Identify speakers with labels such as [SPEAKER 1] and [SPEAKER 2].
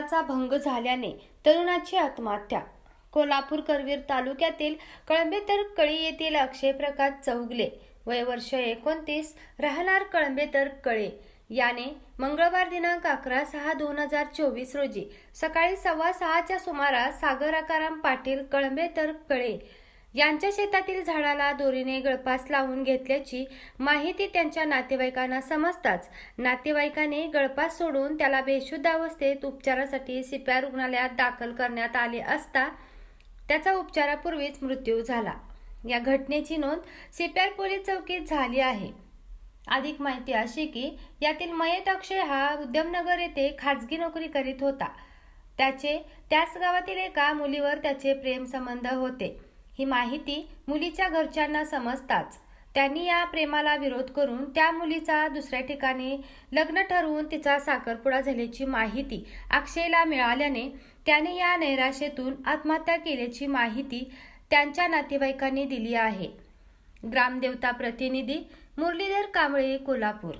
[SPEAKER 1] नियमाचा भंग झाल्याने तरुणाची आत्महत्या. कोल्हापूर करवीर तालुक्यातील कळंबेतर कळी येथील अक्षय प्रकाश चौगले वय वर्ष एकोणतीस राहणार कळंबेतर कळे. याने मंगळवार दिनांक अकरा सहा दोन हजार चोवीस रोजी सकाळी सव्वा सहाच्या सुमारास सागर आकाराम पाटील कळंबेतर कळे यांच्या शेतातील झाडाला दोरीने गळपास लावून घेतल्याची माहिती त्यांच्या नातेवाईकांना समजताच नातेवाईकाने गळपास सोडून त्याला बेशुद्ध अवस्थेत उपचारासाठी सिप्या रुग्णालयात दाखल करण्यात आले असता त्याचा उपचारापूर्वीच मृत्यू झाला. या घटनेची नोंद सीपीआर पोलीस चौकीत झाली आहे. अधिक माहिती अशी की यातील मयत अक्षय हा उद्यमनगर येथे खाजगी नोकरी करीत होता. त्याचे त्याच गावातील एका मुलीवर त्याचे प्रेम संबंध होते. ही माहिती मुलीच्या घरच्यांना समजताच. त्यांनी या प्रेमाला विरोध करून त्या मुलीचा दुसऱ्या ठिकाणी लग्न ठरवून तिचा साखरपुडा झाल्याची माहिती अक्षयला मिळाल्याने त्याने या नैराश्येतून आत्महत्या केल्याची माहिती त्यांच्या नातेवाईकांनी दिली आहे. ग्रामदेवता प्रतिनिधी मुरलीधर कांबळे कोल्हापूर.